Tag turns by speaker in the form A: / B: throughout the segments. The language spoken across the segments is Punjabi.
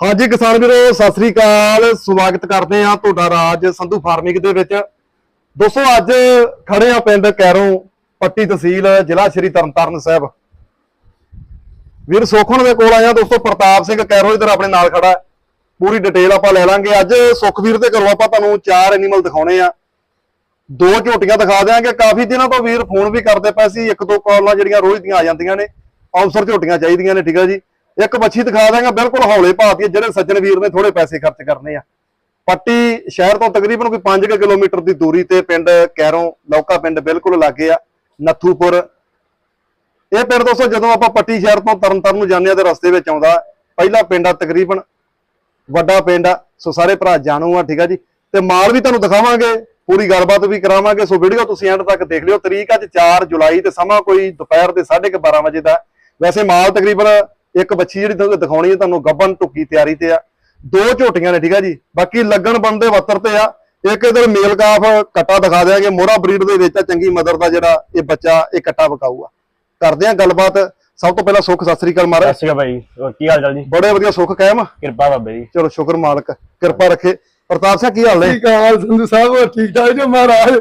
A: ਹਾਂਜੀ ਕਿਸਾਨ ਵੀਰੋ, ਸਤਿ ਸ੍ਰੀ ਅਕਾਲ। ਸਵਾਗਤ ਕਰਦੇ ਆ ਤੁਹਾਡਾ ਰਾਜ ਸੰਧੂ ਫਾਰਮਿੰਗ ਦੇ ਵਿੱਚ। ਦੋਸਤੋ, ਅੱਜ ਖੜੇ ਆ ਪਿੰਡ ਕੈਰੋਂ, ਪੱਟੀ ਤਹਿਸੀਲ, ਜ਼ਿਲ੍ਹਾ ਸ਼੍ਰੀ ਤਰਨਤਾਰਨ ਸਾਹਿਬ। ਵੀਰ, ਸੋਖਣ ਦੇ ਕੋਲ ਆਇਆ ਦੋਸਤੋ, ਪ੍ਰਤਾਪ ਸਿੰਘ ਕੈਰੋਂ ਇਧਰ ਆਪਣੇ ਨਾਲ ਖੜਾ ਪੂਰੀ ਡਿਟੇਲ ਆਪਾਂ ਲੈ ਲਾਂਗੇ। ਅੱਜ ਸੁਖਵੀਰ ਦੇ ਘਰੋਂ ਆਪਾਂ ਤੁਹਾਨੂੰ ਚਾਰ ਐਨੀਮਲ ਦਿਖਾਉਣੇ ਆ। ਦੋ ਝੋਟੀਆਂ ਦਿਖਾ ਦਿਆਂਗੇ। ਕਾਫੀ ਦਿਨਾਂ ਤੋਂ ਵੀਰ ਫੋਨ ਵੀ ਕਰਦੇ ਪਏ ਸੀ। ਇੱਕ ਦੋ ਕਾਲਾਂ ਜਿਹੜੀਆਂ ਰੋਜ਼ ਦੀਆਂ ਆ ਜਾਂਦੀਆਂ ਨੇ। ਅਫਸਰ ਝੋਟੀਆਂ ਚਾਹੀਦੀਆਂ ਨੇ, ਠੀਕ ਆ ਜੀ। ਇੱਕ ਬੱਚੀ ਦਿਖਾ ਦਾਂਗਾ ਬਿਲਕੁਲ ਹੌਲੇ ਭਾਅ ਦੀ ਜਿਹੜੇ ਸੱਜਣ ਵੀਰ ਨੇ ਥੋੜੇ ਪੈਸੇ ਖਰਚ ਕਰਨੇ ਆ। ਪੱਟੀ ਸ਼ਹਿਰ ਤੋਂ ਤਕਰੀਬਨ ਕੋਈ 5 ਕਿਲੋਮੀਟਰ ਦੀ ਦੂਰੀ ਤੇ ਪਿੰਡ ਕੈਰੋਂ, ਲੌਕਾ ਪਿੰਡ ਬਿਲਕੁਲ ਲਾਗੇ ਆ, ਨੱਥੂਪੁਰ। ਇਹ ਪਿੰਡ ਦੋਸਤੋ, ਜਦੋਂ ਆਪਾਂ ਪੱਟੀ ਸ਼ਹਿਰ ਤੋਂ ਤਰਨਤਾਰਨ ਨੂੰ ਜਾਂਦੇ ਆ ਤੇ ਰਸਤੇ ਵਿੱਚ ਆਉਂਦਾ, ਪਹਿਲਾ ਪਿੰਡ ਆ ਤਕਰੀਬਨ, ਵੱਡਾ ਪਿੰਡ ਆ। ਸੋ ਸਾਰੇ ਭਰਾ ਜਾਣੂ ਆ, ਠੀਕ ਆ ਜੀ? ਤੇ ਮਾਲ ਵੀ ਤੁਹਾਨੂੰ ਦਿਖਾਵਾਂਗੇ, ਪੂਰੀ ਗੱਲਬਾਤ ਵੀ ਕਰਾਵਾਂਗੇ। ਸੋ ਵੀਡੀਓ ਤੁਸੀਂ ਐਂਡ ਤੱਕ ਦੇਖ ਲਿਓ। ਤਰੀਕ ਅੱਜ 4 ਜੁਲਾਈ ਤੇ ਸਮਾਂ ਕੋਈ ਦੁਪਹਿਰ ਦੇ 12:30 ਵਜੇ ਦਾ। ਵੈਸੇ ਮਾਲ ਤਕਰੀਬਨ ਇੱਕ ਬੱਚੀ ਜਿਹੜੀ ਤੁਹਾਨੂੰ ਦਿਖਾਉਣੀ ਹੈ ਤੁਹਾਨੂੰ ਗੱਬਨ ਟੁੱਕੀ ਤਿਆਰੀ ਤੇ ਆ। ਦੋ ਝੋਟੀਆਂ ਨੇ ਠੀਕ ਆ ਜੀ। ਬਾਕੀ ਲੱਗਣ ਬੰਦੇ ਵੱਤਰ ਤੇ ਆ। ਇੱਕ ਇਧਰ ਮੇਲ ਕਾਫ ਕੱਟਾ ਦਿਖਾ ਦਿਆਂਗੇ। ਮੋਹਰਾ ਬਰੀਡ ਦੇ ਵਿੱਚ ਆ ਚੰਗੀ ਮਦਰ ਦਾ ਜਿਹੜਾ ਇਹ ਬੱਚਾ ਇਹ ਕੱਟਾ ਵਿਕਾਊ ਆ ਕਰਦੇ ਆ ਗੱਲਬਾਤ। ਸਭ ਤੋਂ ਪਹਿਲਾਂ ਸੁੱਖ ਸਤਿ ਸ੍ਰੀ ਅਕਾਲ ਮਾਰੇ
B: ਸਤਿ ਸ਼੍ਰੀ ਅਕਾਲ ਭਾਈ। ਹੋਰ ਕੀ ਹਾਲ ਚਾਲ ਜੀ?
A: ਬੜੇ ਵਧੀਆ ਸੁੱਖ ਕਾਇਮ?
B: ਕਿਰਪਾ ਬਾਬੇ ਜੀ
A: ਚਲੋ ਸ਼ੁਕਰ ਮਾਲਕ। ਕਿਰਪਾ ਰੱਖੇ। ਪ੍ਰਤਾਪ ਸਿੰਘ ਕੀ ਹਾਲ ਨੇ?
C: ਠੀਕ ਹਾਲ ਸੰਧੂ ਸਾਹਿਬ ਹੋਰ ਠੀਕ ਠਾਕ ਜੋ ਮਹਾਰਾਜ?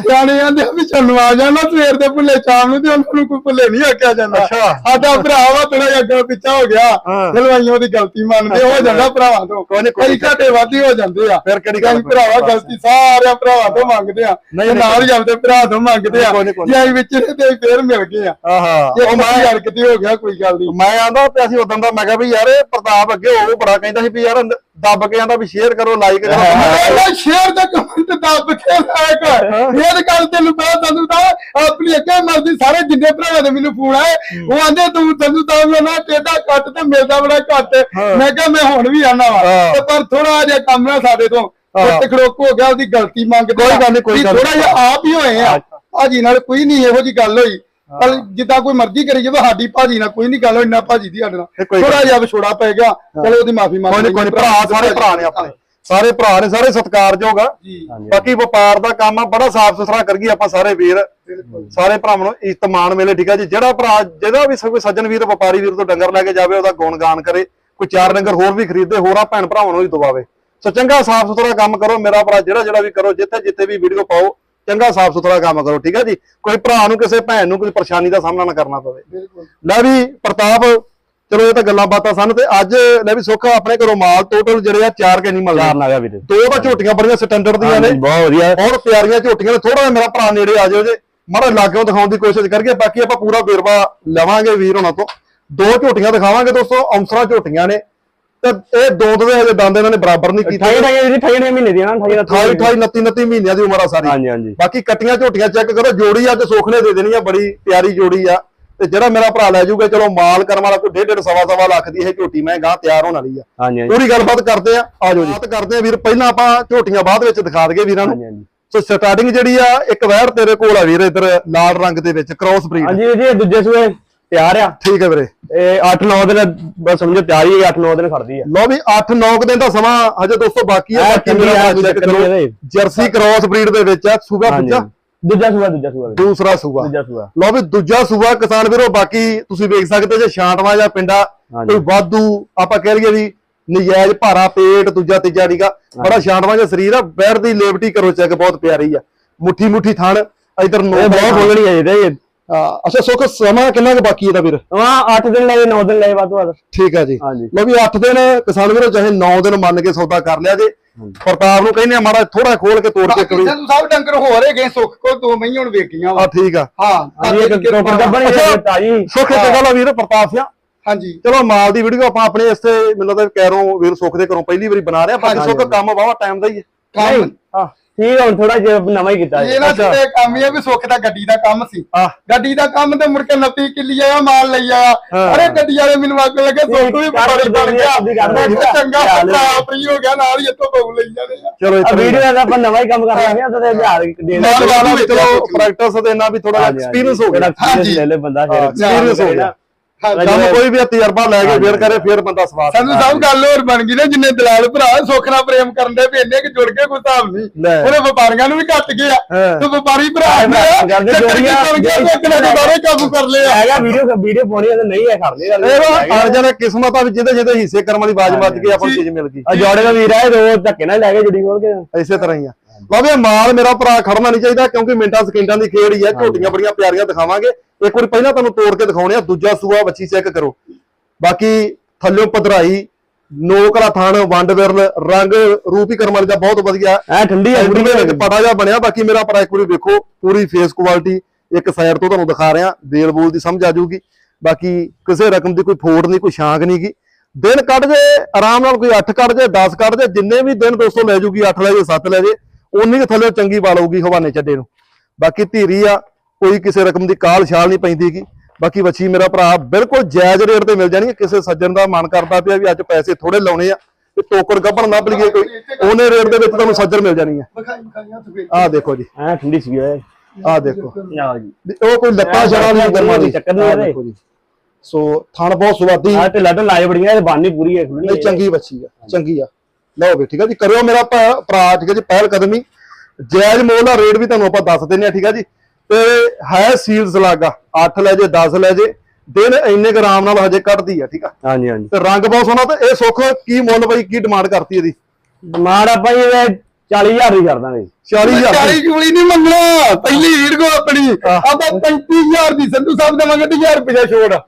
C: ਸਿਆਣੇ ਆਂਦੇ ਵੀ ਚੰਨੂ ਆ ਜਾਣਾ ਸਵੇਰ ਦੇ ਭੁੱਲੇ ਸ਼ਾਮ ਨੂੰ ਤੇ ਉਹਨਾਂ ਨੂੰ ਕੋਈ ਭੁੱਲੇ ਨਹੀਂ ਆਖਿਆ ਜਾਂਦਾ। ਸਾਡਾ ਭਰਾ ਵਾ ਥੋੜਾ ਜਿਹਾ ਅੱਗਾ ਪਿੱਛਾ ਹੋ ਗਿਆ।
A: ਹਾਂ।
C: ਹਲਵਾਈਆਂ ਦੀ ਗਲਤੀ ਮੰਨਦੇ ਹੋ ਜਾਂਦਾ ਭਰਾਵਾਂ ਤੋਂ।
A: ਕੋਈ ਕੋਈ
C: ਘਾਟੇ ਵਾਧੀ ਹੋ ਜਾਂਦੇ ਆ।
A: ਫਿਰ ਕਿਹੜੀ ਗੱਲ
C: ਭਰਾਵਾ ਗਲਤੀ ਸਾਰਿਆਂ ਭਰਾਵਾਂ ਤੋਂ ਮੰਗਦੇ ਆ।
A: ਨਹੀਂ,
C: ਤੇ ਨਾਲ ਜਾਂਦੇ ਭਰਾ ਤੋਂ ਮੰਗਦੇ ਆ।
A: ਕੋਈ ਨੀ, ਕੋਈ ਨੀ।
C: ਜੇ ਅਸੀਂ ਵਿੱਚ ਤੇ ਫੇਰ ਮਿਲ ਗਏ ਆ।
A: ਆਹਾ। ਉਹ
C: ਮੈਂ ਯਾਰ ਕਿਤੇ ਹੋ ਗਿਆ ਕੋਈ ਗੱਲ ਨਹੀਂ।
A: ਮੈਂ ਆਂਦਾ ਤੇ ਅਸੀਂ ਉਦੋਂ ਦਾ ਮੈਂ ਕਿਹਾ ਵੀ ਯਾਰ ਪ੍ਰਤਾਪ ਅੱਗੇ ਉਹ ਬੜਾ ਕਹਿੰਦਾ ਸੀ ਵੀ ਯਾਰ ਦੱਬ ਕੇ ਆਂਦਾ ਵੀ ਸ਼ੇਅਰ ਕਰੋ ਲਾਈਕ ਕਰੋ
C: ਮੈਂ ਸ਼ੇਅਰ ਦਾ ਕਮੈਂਟ ਦੱਬ ਕੇ ਲਾਇਕ ਇਹ ਗੱਲ ਤੈਨੂੰ ਪਤਾ ਤੈਨੂੰ ਤਾਂ ਆਪਣੀ ਅੱਗੇ ਮਰਦੀ ਸਾਰੇ ਜਿੰਨੇ ਭਰਾਵਾਂ ਦੇ ਮੈਨੂੰ ਫੋਨ ਆਏ। ਉਹ ਆਂਦੇ ਤੂੰ ਤੈਨੂੰ ਤਾਂ ਨਾ ਟੇਡਾ ਕੱਟ ਤੇ ਮਿਲਦਾ ਬੜਾ ਘੱਟ ਮੈਂ ਕਿਹਾ ਮੈਂ ਹੁਣ ਵੀ ਆਣਾ ਵਾ।
A: ਹਾਂ।
C: ਤੇ ਪਰ ਥੋੜਾ ਜਿਹਾ ਕੰਮ ਨਾ ਸਾਡੇ ਤੋਂ।
A: ਹਾਂ।
C: ਤੇ ਖੜੋਕ ਹੋ ਗਿਆ ਉਹਦੀ ਗਲਤੀ ਮੰਗਦੇ
A: ਕੋਈ ਗੱਲ ਨੀ, ਕੋਈ ਗੱਲ ਨੀ।
C: ਥੋੜਾ ਜਿਹਾ ਆਪ ਹੀ ਹੋਏ ਆ। ਭਾਜੀ ਨਾਲ ਕੋਈ ਨਹੀਂ ਇਹੋ ਜੀ ਗੱਲ ਹੋਈ। ਪਰ ਜਿੱਦਾਂ ਕੋਈ ਮਰਜ਼ੀ ਕਰੀ ਜਦੋਂ ਸਾਡੀ ਭਾਜੀ ਨਾਲ ਕੋਈ ਨਹੀਂ ਗੱਲ ਹੋਈ ਨਾ ਭਾਜੀ ਦੀ ਸਾਡੇ ਨਾਲ। ਥੋੜਾ ਜਿਹਾ ਵਿਛੋੜਾ ਪੈ ਗਿਆ। ਚਲੋ ਉਹਦੀ ਮਾਫੀ ਮੰਗ
A: ਕੋਈ ਨੀ, ਕੋਈ ਨੀ, ਭਰਾ ਸਾਰੇ ਭਰਾ ਨੇ ਆਪਣੇ। ਸਾਰੇ ਭਰਾ ਨੇ ਸਾਰੇ ਸਤਿਕਾਰਯੋਗ ਆ। ਬਾਕੀ ਵਪਾਰ ਦਾ ਕੰਮ ਆ ਬੜਾ ਸਾਫ਼ ਸੁਥਰਾ ਕਰੀਏ ਆਪਾਂ ਸਾਰੇ ਵੀਰ। ਸਾਰੇ ਭਰਾਵਾਂ ਨੂੰ ਇੱਜ਼ਤ ਮਾਣ ਮਿਲੇ ਠੀਕ ਆ ਜੀ। ਜਿਹੜਾ ਭਰਾ ਜਿਹਦਾ ਵੀ ਕੋਈ ਸੱਜਣ ਵੀਰ ਵਪਾਰੀ ਵੀਰ ਤੋਂ ਡੰਗਰ ਲੈ ਕੇ ਜਾਵੇ ਉਹਦਾ ਗੁਣਗਾਨ ਕਰੇ ਕੋਈ ਚਾਰ ਡੰਗਰ ਹੋਰ ਵੀ ਖਰੀਦੇ ਹੋਰਾਂ ਭੈਣ ਭਰਾਵਾਂ ਨੂੰ ਵੀ ਦਵਾਵੇ। ਸੋ ਚੰਗਾ ਸਾਫ਼ ਸੁਥਰਾ ਕੰਮ ਕਰੋ ਮੇਰਾ ਭਰਾ ਜਿਹੜਾ ਜਿਹੜਾ ਵੀ ਕਰੋ ਜਿੱਥੇ ਜਿੱਥੇ ਵੀ ਵੀਡੀਓ ਪਾਓ ਚੰਗਾ ਸਾਫ਼ ਸੁਥਰਾ ਕੰਮ ਕਰੋ ਠੀਕ ਆ ਜੀ। ਕੋਈ ਭਰਾ ਨੂੰ ਕਿਸੇ ਭੈਣ ਨੂੰ ਕੋਈ ਪਰੇਸ਼ਾਨੀ ਦਾ ਸਾਹਮਣਾ ਨਾ ਕਰਨਾ ਪਵੇ।
C: ਬਿਲਕੁਲ।
A: ਲੈ ਵੀ ਪ੍ਰਤਾਪ ਚਲੋ ਇਹ ਤਾਂ ਗੱਲਾਂ ਬਾਤਾਂ ਸਨ ਤੇ ਅੱਜ ਲੈ ਵੀ ਸੁੱਖ ਆਪਣੇ ਘਰੋਂ ਮਾਲ ਟੋਟਲ ਜਿਹੜੇ ਆ ਚਾਰ ਕੇ ਨਹੀਂ ਮਿਲ
B: ਚਾਰ ਨਾ ਗਿਆ ਵੀਰੇ।
A: ਦੋ ਤਾਂ ਝੋਟੀਆਂ ਬੜੀਆਂ ਸਟੈਂਡਰਡ ਦੀਆਂ ਨੇ।
B: ਬਹੁਤ ਵਧੀਆ।
A: ਬਹੁਤ ਪਿਆਰੀਆਂ ਝੋਟੀਆਂ ਨੇ ਥੋੜਾ ਮੇਰਾ ਭਰਾ ਨੇੜੇ ਆ ਜਾਓ ਜੇ। ਮਾੜਾ ਲਾਗਿਓਂ ਦਿਖਾਉਣ ਦੀ ਕੋਸ਼ਿਸ਼ ਕਰੀਏ ਬਾਕੀ ਆਪਾਂ ਪੂਰਾ ਵੇਰਵਾ ਲਵਾਂਗੇ ਵੀਰ ਹੋਣਾ ਤੋਂ। ਦੋ ਝੋਟੀਆਂ ਦਿਖਾਵਾਂਗੇ ਦੋਸਤੋ ਔਂਸਰਾ ਝੋਟੀਆਂ ਨੇ। ਤੇ ਇਹ ਦੋ ਦੇ ਹਜੇ ਦੰਦ ਇਹਨਾਂ ਨੇ ਬਰਾਬਰ ਨਹੀਂ ਕੀਤੇ।
B: 28 28 ਵੀਰੇ 28 ਮਹੀਨੇ ਦੀ ਨਾ 28
A: 28 28 29 29 ਮਹੀਨਿਆਂ ਦੀ ਉਮਰ ਆ ਸਾਰੀ।
B: ਹਾਂਜੀ ਹਾਂਜੀ।
A: ਬਾਕੀ ਕੱਟੀਆਂ ਝੋਟੀਆਂ ਚੈੱਕ ਕਰੋ ਜੋੜੀ ਅੱਜ ਸੁੱਖ ਨੇ ਦੇ ਦੇਣੀ ਆ ਬੜੀ ਪਿਆਰੀ ਜੋੜੀ ਆ। ਤੇ ਜਿਹੜਾ ਮੇਰਾ ਭਰਾ ਲੈ ਜਾਊਗਾ ਚਲੋ ਮਾਲ ਕਰਨ ਵਾਲਾ ਕੋਈ ਡੇਢ ਡੇਢ ਸਵਾ ਸਵਾ ਲੱਖ ਦੀ ਇਹ ਝੋਟੀ ਮੈਂ ਗਾਂ ਤਿਆਰ ਹੋਣ ਵਾਲੀ ਆ।
B: ਹਾਂਜੀ
A: ਪੂਰੀ ਗੱਲਬਾਤ ਕਰਦੇ ਆ। ਆ ਜਾਓ ਜੀ। ਬਾਤ ਕਰਦੇ ਆ ਵੀਰ ਪਹਿਲਾਂ ਆਪਾਂ ਝੋਟੀਆਂ ਬਾਅਦ ਵਿੱਚ ਦਿਖਾ ਦਈਏ ਵੀਰਾਂ ਨੂੰ।
B: ਹਾਂਜੀ
A: ਸੋ ਸਟਾਰਟਿੰਗ ਜਿਹੜੀ ਆ ਇੱਕ ਵੈਰ ਤੇਰੇ ਕੋਲ ਆ ਵੀਰ ਇਧਰ ਲਾਲ ਰੰਗ ਦੇ ਵਿੱਚ ਕ੍ਰਾਸ ਬਰੀਡ
B: ਹਾਂਜੀ ਜੀ ਦੂਜੇ ਸੂਏ ਤਿਆਰ ਆ।
A: ਠੀਕ ਹੈ ਵੀਰੇ।
B: ਇਹ 8 9 ਦਿਨ ਬਸ ਸਮਝੋ ਤਿਆਰ ਹੀ 8 9 ਦਿਨ ਖੜਦੀ ਆ।
A: ਲਓ ਵੀ 8-9 ਦਿਨ ਦਾ ਸਮਾਂ ਹਜੇ ਦੋਸਤੋ ਬਾਕੀ ਆ। ਜਰਸੀ ਕ੍ਰਾਸ ਬਰੀਡ ਦੇ ਵਿੱਚ ਆ ਸੂਗਾ ਪੁੱਜਾ।
B: ਦੂਜਾ ਸੂਆ ਦੂਜਾ ਸੂਆ ਵੀਰੇ,
A: ਦੂਸਰਾ ਸੂਆ।
B: ਦੂਜਾ ਸੂਆ।
A: ਲਓ ਵੀ ਦੂਜਾ ਸੂਆ ਕਿਸਾਨ ਵੀਰੋ ਬਾਕੀ ਤੁਸੀਂ ਵੇਖ ਸਕਦੇ ਜੇ ਛਾਂਟਵਾ ਜਾਂ ਪਿੰਡਾ। ਕੋਈ ਵਾਧੂ ਆਪਾਂ ਕਹਿ ਲਈਏ ਵੀ ਨਜਾਇਜ਼ ਭਾਰਾ ਪੇਟ ਦੂਜਾ ਤੀਜਾ ਨੀਗਾ। ਬੜਾ ਛਾਂਟਵਾ ਜਿਹਾ ਸਰੀਰ ਆ ਬੈਰ ਦੀ ਲੇਵਟੀ ਕਰੋ ਚੈੱਕ ਬਹੁਤ ਪਿਆਰੀ ਆ। ਮੁੱਠੀ ਮੁੱਠੀ ਥਣ ਇਧਰ ਨੋ
B: ਬਹੁਤ ਹੈ ਜੀ ਤੇ
A: ਅੱਛਾ ਸੁੱਖ ਸਮਾਂ ਕਿੰਨਾ ਕੁ ਬਾਕੀ ਇਹਦਾ ਵੀਰ?
B: ਹਾਂ 8 ਦਿਨ ਲਏ 9 ਦਿਨ ਲਏ ਬਾਅਦ ਬਾਅਦ
A: ਠੀਕ ਆ ਜੀ।
B: ਹਾਂਜੀ।
A: ਲਓ ਵੀ 8 ਦਿਨ ਕਿਸਾਨ ਵੀਰੋ ਚਾਹੇ 9 ਦਿਨ ਮੰਨ ਕੇ ਸੌਦਾ ਕਰ ਲਿਆ ਜੇ। ਪ੍ਰਤਾਪ ਨੂੰ ਕਹਿੰਦੇ ਆ ਮਾੜਾ ਥੋੜਾ ਖੋਲ ਕੇ ਤੋੜ ਕੇ
C: ਬਾਕੀ
A: ਕਰੀ
C: ਸੰਧੂ ਸਾਹਿਬ ਡੰਗਰ ਹੋ ਰਹੇ ਗਏ ਸੁੱਖ ਕੋ ਦੋ ਮਹੀਨੇ ਹੁਣ ਵੇਖੀਆਂ
A: ਆ ਠੀਕ ਆ।
C: ਹਾਂ
B: ਹਾਂਜੀ ਇੱਕ ਟੋਟਲ ਗੱਬਣ ਹੀ ਤਾਜੀ
A: ਸੁੱਖ ਇੱਕ ਗੱਲ ਆ ਵੀਰ ਪ੍ਰਤਾਪ ਸਿੰਘ
C: ਹਾਂਜੀ।
A: ਚਲੋ ਮਾਲ ਦੀ ਵੀਡੀਓ ਆਪਾਂ ਆਪਣੇ ਇਸ ਤੇ ਮੈਨੂੰ ਲੱਗਦਾ ਕੈਰੋਂ ਵੀਰ ਸੁੱਖ ਦੇ ਘਰੋਂ ਪਹਿਲੀ ਵਾਰੀ ਬਣਾ ਰਿਹਾ ਪਰ ਸੁੱਖ ਕੰਮ ਵਾਵਾ ਟਾਈਮ ਦਾ ਹੀ ਹੈ।
C: ਕੰਮ।
A: ਹਾਂ।
B: ਠੀਕ ਆ, ਹੁਣ ਥੋੜਾ ਜਿਹਾ ਨਵਾਂ ਹੀ ਕੀਤਾ ਜੀ।
C: ਇਹ ਨਾ
A: ਅੱਛਾ।
C: ਤੇ ਕੰਮ ਹੀ ਆ ਵੀ ਸੁੱਖ ਦਾ ਗੱਡੀ ਦਾ ਕੰਮ ਸੀ। ਗੱਡੀ ਦਾ ਕੰਮ ਤੇ ਮੁੜ ਕੇ 29 ਕਿੱਲੀ ਆਇਆ ਮਾਲ ਲਈ ਆਇਆ। ਅਰੇ ਗੱਡੀ ਵਾਲੇ ਮੈਨੂੰ ਅੱਗ ਲੱਗੇ ਸੁੱਖ ਵੀ ਬੜੀ ਬਣ ਗਿਆ। ਚੰਗਾ ਭਰਾ ਫਰੀ ਹੋ ਗਿਆ ਨਾਲ ਹੀ ਇੱਥੋਂ ਬਹੂ ਲਈ ਜਾਣੇ ਆ।
A: ਚਲੋ
B: ਆ
A: ਇਤਨਾ
B: ਵੀਡੀਓ ਦਾ ਆਪਾਂ ਨਵਾਂ ਹੀ ਕੰਮ ਕਰ ਰਹੇ ਹਾਂ ਤੇ ਹਜ਼ਾਰ ਦੇ
A: ਨਾਲ ਵਾਲਾ ਵੀ ਚਲੋ ਪ੍ਰੈਕਟਿਸ ਦੇ ਨਾਲ ਵੀ ਥੋੜਾ
B: ਹਾਂਜੀ,
A: ਐਕਸਪੀਰੀਅੰਸ ਹੋ ਗਿਆ।
B: ਐਕਸਪੀਰੀਅੰਸ ਲੈ ਲੈ ਬੰਦਾ ਫਿਰ।
A: experience ਹੋ ਗਿਆ। ਕੰਮ ਕੋਈ ਵੀ ਆ ਤਜਰਬਾ ਲੈ ਕੇ ਫੇਰ ਕਰੇ ਫੇਰ ਬੰਦਾ ਸਵਾਦ
C: ਸਾਨੂੰ ਸਭ ਗੱਲ ਹੋਰ ਬਣ ਗਈ ਨਾ ਜਿੰਨੇ ਦਲਾਲ ਭਰਾ ਸੁੱਖ ਨਾਲ ਪ੍ਰੇਮ ਕਰਨ ਦੇ ਵੀ ਇੰਨੇ ਕਿ ਜੁੜ ਕੇ ਕੋਈ ਹਿਸਾਬ ਨਹੀਂ। ਉਹਨੇ ਵਪਾਰੀਆਂ ਨੂੰ ਵੀ ਘੱਟ ਗਿਆ। ਤੇ ਵਪਾਰੀ ਭਰਾ ਨੇ
B: ਜੋੜੀਆਂ
C: ਇੱਕ ਨਾ ਦੁਬਾਰੇ ਕਾਬੂ ਕਰ ਲਿਆ।
B: ਹੈਗਾ ਵੀਡੀਓ ਵੀਡੀਓ ਪਾਉਣੀ ਹੈ ਨਹੀਂ ਹੈ ਕਰ ਲਈ
A: ਇਹ ਅੜ ਜਾਣੇ ਕਿਸਮਤ ਆ ਵੀ ਜਿਹਦੇ ਜਿਹਦੇ ਹਿੱਸੇ ਕਰਮ ਵਾਲੀ ਬਾਜ ਵੱਜ ਗਈ ਆਪਾਂ ਨੂੰ ਚੀਜ਼ ਮਿਲ ਗਈ।
B: ਆ ਜੋੜੇ ਦਾ ਵੀਰ ਹੈ ਰੋਜ਼ ਧੱਕੇ ਨਾਲ ਲੈ ਕੇ ਜੁੜੀ ਖੋਲ ਕੇ।
A: ਇਸੇ ਤਰ੍ਹਾਂ ਹੀ ਆ। ਇਹ ਮਾਲ ਮੇਰਾ ਭਰਾ ਖੜਨਾ ਨਹੀਂ ਚਾਹੀਦਾ ਕਿਉਂਕਿ ਮਿੰਟਾਂ ਸਕਿੰਟਾਂ ਦੀ ਖੇਡ ਹੀ ਆ ਝੋਟੀਆਂ ਬੜੀਆਂ ਪਿਆਰੀਆਂ ਦਿਖਾਵਾਂਗੇ। ਇੱਕ ਵਾਰੀ ਪਹਿਲਾਂ ਤੁਹਾਨੂੰ ਤੋੜ ਕੇ ਦਿਖਾਉਣੇ ਆ ਦੂਜਾ ਸੂਆ ਬੱਚੀ ਚੈੱਕ ਕਰੋ। ਬਾਕੀ ਥੱਲਿਓਂ ਪਧਰਾਈ ਨੋਕਲਾ ਥਾਣ ਵੰਡ ਵਿਰਲ ਰੰਗ ਰੂਪ ਹੀ ਕਰਮ ਵਾਲੀ ਦਾ ਬਹੁਤ ਵਧੀਆ।
B: ਐ ਠੰਡੀ ਹੈ
A: ਐਂਗਰੀ ਦੇ ਵਿੱਚ ਪੜਾ ਜਾ ਬਣਿਆ ਬਾਕੀ ਮੇਰਾ ਭਰਾ ਇੱਕ ਵਾਰੀ ਵੇਖੋ ਪੂਰੀ ਫੇਸ ਕੁਆਲਿਟੀ ਇੱਕ ਸਾਈਡ ਤੋਂ ਤੁਹਾਨੂੰ ਦਿਖਾ ਰਿਹਾ ਦੇਲ ਬੋਲ ਦੀ ਸਮਝ ਆ ਜਾਊਗੀ। ਬਾਕੀ ਕਿਸੇ ਰਕਮ ਦੀ ਕੋਈ ਫੋੜ ਨਹੀਂ ਕੋਈ ਸ਼ਾਂਕ ਨਹੀਂ ਗੀ। ਦਿਨ ਕੱਢ ਜੇ ਆਰਾਮ ਨਾਲ ਕੋਈ 8 ਕੱਢ ਜੇ 10 ਕੱਢ ਜੇ ਜਿੰਨੇ ਵੀ ਦਿਨ ਦੋਸਤੋ ਲੈ ਜੂਗੀ 8 ਲੈ ਜੇ 7 ਲੈ ਜੇ ਉਨੀ ਕੁ ਥੱਲੇ ਚੰਗੀ ਬਾਲੂਗੀ ਹਵਾਨੇ ਚੱਡੇ ਨੂੰ। ਬਾਕੀ ਧੀਰੀ ਆ ਕੋਈ ਕਿਸੇ ਰਕਮ ਦੀ ਕਾਲ ਛਾਲ ਨਹੀਂ ਪੈਂਦੀਗੀ ਬਾਕੀ ਵੱਛੀ ਮੇਰਾ ਭਰਾ ਬਿਲਕੁਲ ਜਾਇਜ਼ ਰੇਟ ਤੇ ਮਿਲ ਜਾਣੀ ਹੈ ਕਿਸੇ ਸੱਜਣ ਦਾ ਮਨ ਕਰਦਾ ਪਿਆ ਵੀ ਅੱਜ ਪੈਸੇ ਥੋੜੇ ਲਾਉਣੇ ਆ ਤੇ ਟੋਕਰ ਗੱਭਣ ਲੱਭ ਲਈਏ ਕੋਈ ਉਹਨੇ ਰੇਟ ਦੇ ਵਿੱਚ ਤੁਹਾਨੂੰ ਸੱਜਣ ਮਿਲ ਜਾਣੀ ਹੈ ਆਹ ਦੇਖੋ ਜੀ।
B: ਐ ਠੰਡੀ ਸੀ ਓਏ।
A: ਆਹ ਦੇਖੋ।
B: ਆ ਜੀ।
A: ਉਹ ਕੋਈ ਲੱਤਾਂ ਛੜਾ ਨਹੀਂ ਗਰਮਾ ਦੀ।
B: ਚੱਕਰ ਨਹੀਂ
A: ਆਹ। ਦੇਖੋ ਜੀ। ਸੋ ਥਣ ਬਹੁਤ ਸਵਾਦੀ।
B: ਆ ਤੇ ਲੱਡਨ ਲਾਏ ਬੜੀਆਂ ਇਹ ਬਾਨੀ ਪੂਰੀ ਹੈ।
A: ਨਹੀਂ ਚੰਗੀ ਬੱਚੀ ਆ ਚੰਗੀ ਆ। ਲਓ ਵੀ ਠੀਕ ਆ ਜੀ ਕਰਿਓ ਮੇਰਾ ਭਰਾ- ਠੀਕ ਆ ਜੀ ਪਹਿਲ ਕਦਮੀ। ਜਾਇਜ਼ ਮੁੱਲ ਦਾ ਰੇਟ ਵੀ ਤੁਹਾਨੂੰ ਆਪਾਂ ਦੱਸ ਦਿੰਨੇ ਆ ਠੀਕ ਆ ਜੀ। ਤੇ ਹੈ ਸੀਲਸ ਲਾਗਾ 8 ਲੈ ਜੇ 10 ਲੈ ਜੇ ਦਿਨ ਇੰਨੇ ਕੁ ਆਰਾਮ ਨਾਲ ਹਜੇ ਕੱਢਦੀ ਆ ਠੀਕ ਆ।
B: ਹਾਂਜੀ ਹਾਂਜੀ।
A: ਤੇ ਰੰਗ ਬਹੁਤ ਸੋਹਣਾ ਤੇ ਇਹ ਸੁੱਖ ਕੀ ਮੁੱਲ ਬਈ ਕੀ ਡਿਮਾਂਡ ਕਰਤੀ ਇਹਦੀ?
B: ਡਿਮਾਂਡ ਆਪਾਂ ਜੀ ਇਹ 40000 ਦੀ ਕਰ ਦਾਂਗੇ।
A: 40000
C: ਚਾਲੀ ਜੂਲੀ ਨਹੀਂ ਮੰਗਣਾ ਪਹਿਲੀ ਹੀਰ ਕੋ ਆਪਣੀ। ਆਪਾਂ 35000 ਦੀ ਸੰਧੂ ਸਾਹਿਬ ਦੇਵਾਂਗੇ ਤੇ 1000 ਰੁਪਏ ਛੋੜ
A: ਆ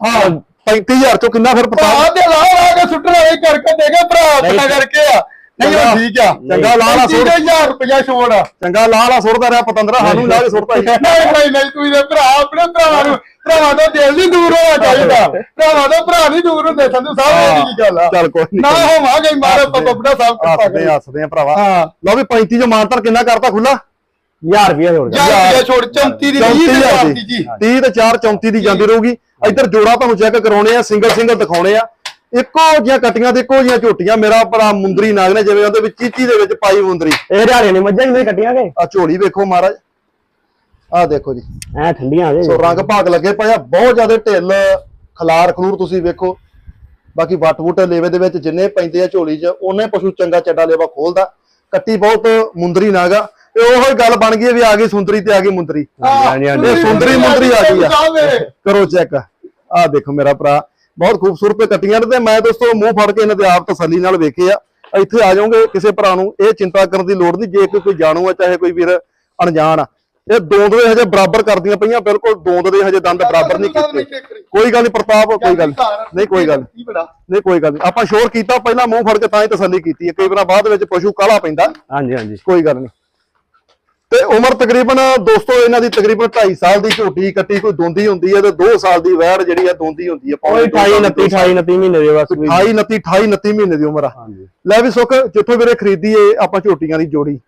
A: ਹਾਂ। 35000 ਚੋਂ ਕਿੰਨਾ ਫਿਰ ਪਤਾ?
C: ਭਰਾ ਤੇ ਲਾ ਲਾ ਕੇ ਸੁੱਟਣਾ ਇਹ ਕਰਕੇ ਦੇਗਾ ਭਰਾ ਆਪਣਾ
B: ਨਹੀਂ।
C: ਕਰਕੇ ਆ। ਨਹੀਂ ਉਹ ਠੀਕ ਆ।
A: ਚੰਗਾ ਲਾ ਲਾ ਸੁੱਟ।
C: 35000 ਰੁਪਏ ਛੋੜ ਆ।
A: ਚੰਗਾ ਲਾ ਲਾ ਸੁੱਟਦਾ ਰਿਹਾ ਪਤੰਦਰਾ ਸਾਨੂੰ ਲਾ ਕੇ ਸੁੱਟਦਾ ਸੀ
C: ਨਹੀਂ। ਨਹੀਂ ਨਹੀਂ ਤੂੰ ਇਹਦੇ ਭਰਾ ਆਪਣੇ ਭਰਾਵਾਂ ਨੂੰ ਭਰਾਵਾਂ ਦਾ ਦਿਲ ਨਹੀਂ ਦੂਰ ਹੋਣਾ ਚਾਹੀਦਾ। ਭਰਾਵਾਂ ਦਾ ਭਰਾ ਨਹੀਂ ਦੂਰ ਹੁੰਦੇ ਸੰਧੂ ਸਾਹਿਬ ਇਹ ਕੀ ਗੱਲ ਆ।
A: ਚੱਲ ਕੋਈ
C: ਨਾ
A: ਨਹੀਂ
C: ਹੋਵਾਂਗੇ ਮਾਰੇ ਬੱਬੜਾ ਸਾਹਿਬ ਕਿਰਪਾ
A: ਹੱਸਦੇ
C: ਕਰੇ
A: ਆ, ਹੱਸਦੇ ਆ ਭਰਾਵਾ।
C: ਹਾਂ।
A: ਲਓ ਵੀ 35 ਜੋ ਮਾਨਤਰ ਕਿੰਨਾ ਕਰਤਾ ਖੁੱਲਾ
B: 1000 ਰੁਪਏ ਹੋਰ ਕਰ
C: ਯਾਰ ਰੁਪਏ ਛੋੜ 34 ਦੀ
A: 34000
C: ਦੀ।
A: ਦੀ। 30 ਤੇ 4 34 ਦੀ ਜਾਂਦੀ ਰਹੂਗੀ। ਇੱਧਰ ਜੋੜਾ ਤੁਹਾਨੂੰ ਚੈੱਕ ਕਰਾਉਣੇ ਆ ਸਿੰਗਲ ਸਿੰਗਲ ਦਿਖਾਉਣੇ ਆ। ਇੱਕੋ ਜੀਆਂ ਕਟੀਆਂ ਤੇ ਇੱਕੋ ਜੀਆਂ ਝੋਟੀਆਂ ਮੇਰਾ ਭਰਾ ਮੁੰਦਰੀ ਨਾਗ ਨੇ ਜਿਵੇਂ ਉਹਦੇ ਵਿੱਚ ਚੀਚੀ ਦੇ ਵਿੱਚ ਪਾਈ ਮੁੰਦਰੀ।
B: ਇਹ ਹਰਿਆਣੇ ਨੇ ਮੱਝਾਂ ਕਿੰਨੇ ਕੱਟੀਆਂ ਗਏ
A: ਆ ਝੋਲੀ ਵੇਖੋ ਮਹਾਰਾਜ। ਆ ਦੇਖੋ ਜੀ।
B: ਐ ਠੰਡੀਆਂ ਆ
A: ਸੋ
B: ਜੇ
A: ਰੰਗ ਭਾਗ ਲੱਗੇ ਪਏ ਆ ਬਹੁਤ ਜ਼ਿਆਦਾ ਢਿੱਲ ਖਲਾਰ ਖਲੂਰ ਤੁਸੀਂ ਵੇਖੋ। ਬਾਕੀ ਵੱਟ ਵੁੱਟ ਲੇਵੇ ਦੇ ਵਿੱਚ ਜਿੰਨੇ ਪੈਂਦੇ ਆ ਝੋਲੀ 'ਚ ਉਹਨੇ ਪਸ਼ੂ ਚੰਗਾ ਚੱਡਾ ਲੇਵਾ ਖੋਲਦਾ। ਕੱਟੀ ਬਹੁਤ ਮੁੰਦਰੀ ਨਾਗਾ ਤੇ ਉਹੋ ਹੀ ਗੱਲ ਬਣ ਗਈ ਵੀ ਆ ਗਈ ਸੁੰਦਰੀ ਤੇ ਆ ਗਈ ਮੁੰਦਰੀ।
B: ਹਾਂਜੀ,
A: ਸੁੰਦਰੀ ਮੁੰਦਰੀ ਆ ਗਈ ਆ। ਕਰੋ ਚੈੱਕ। ਆ ਦੇਖੋ ਮੇਰਾ ਭਰਾ ਬਹੁਤ ਖੂਬਸੂਰਤ ਕੱਟੀਆਂ ਨੇ ਤੇ ਮੈਂ ਦੋਸਤੋ ਮੂੰਹ ਫੜ ਕੇ ਇਹਨਾਂ ਦੇ ਆਪ ਤਸੱਲੀ ਨਾਲ ਵੇਖੇ ਆ। ਇੱਥੇ ਆ ਜਾਓਗੇ ਕਿਸੇ ਭਰਾ ਨੂੰ ਇਹ ਚਿੰਤਾ ਕਰਨ ਦੀ ਲੋੜ ਨਹੀਂ ਜੇ ਕੋਈ ਕੋਈ ਜਾਣੂ ਆ ਚਾਹੇ ਕੋਈ ਵੀਰ ਅਣਜਾਣ ਆ। ਇਹ ਦੋਂਦ ਦੇ ਹਜੇ ਬਰਾਬਰ ਕਰਦੀਆਂ ਪਈਆਂ ਬਿਲਕੁਲ ਦੋਂਦ ਦੇ ਹਜੇ ਦੰਦ ਬਰਾਬਰ ਨਹੀਂ ਕੀਤੇ। ਕੋਈ ਗੱਲ ਨਹੀਂ ਪ੍ਰਤਾਪ ਕੋਈ ਗੱਲ ਨਹੀਂ। ਕੋਈ ਗੱਲ ਨਹੀਂ ਕੋਈ ਗੱਲ ਨਹੀਂ। ਆਪਾਂ ਸ਼ੋਰ ਕੀਤਾ ਪਹਿਲਾਂ ਮੂੰਹ ਫੜ ਕੇ ਤਾਂ ਹੀ ਤਸੱਲੀ ਕੀਤੀ ਹੈ। ਕਈ ਵਾਰ ਬਾਅਦ ਵਿੱਚ ਪਸ਼ੂ ਕਾਲਾ ਪੈਂਦਾ।
B: ਹਾਂਜੀ ਹਾਂਜੀ।
A: ਕੋਈ ਗੱਲ ਨਹੀਂ। ਤੇ ਉਮਰ ਤਕਰੀਬਨ ਦੋਸਤੋ ਇਹਨਾਂ ਦੀ ਤਕਰੀਬਨ 2.5 ਸਾਲ ਦੀ ਝੋਟੀ ਕੱਟੀ ਕੋਈ ਦੋਂਦੀ ਹੁੰਦੀ ਹੈ ਤੇ 2 ਸਾਲ ਦੀ ਵੈੜ ਜਿਹੜੀ ਆ ਦੋਂਦੀ ਹੁੰਦੀ ਹੈ
B: ਕੋਈ 28 29 28 29 ਮਹੀਨੇ ਦੇ ਬਸ ਕੋਈ
A: 28 29 28 29 ਮਹੀਨੇ ਦੀ ਉਮਰ ਆ। ਲੈ ਵੀ ਸੁੱਖ ਜਿੱਥੋਂ ਵੀਰੇ ਖਰੀਦੀਏ ਆਪਾਂ ਝੋਟੀਆਂ ਦੀ ਜੋੜੀ।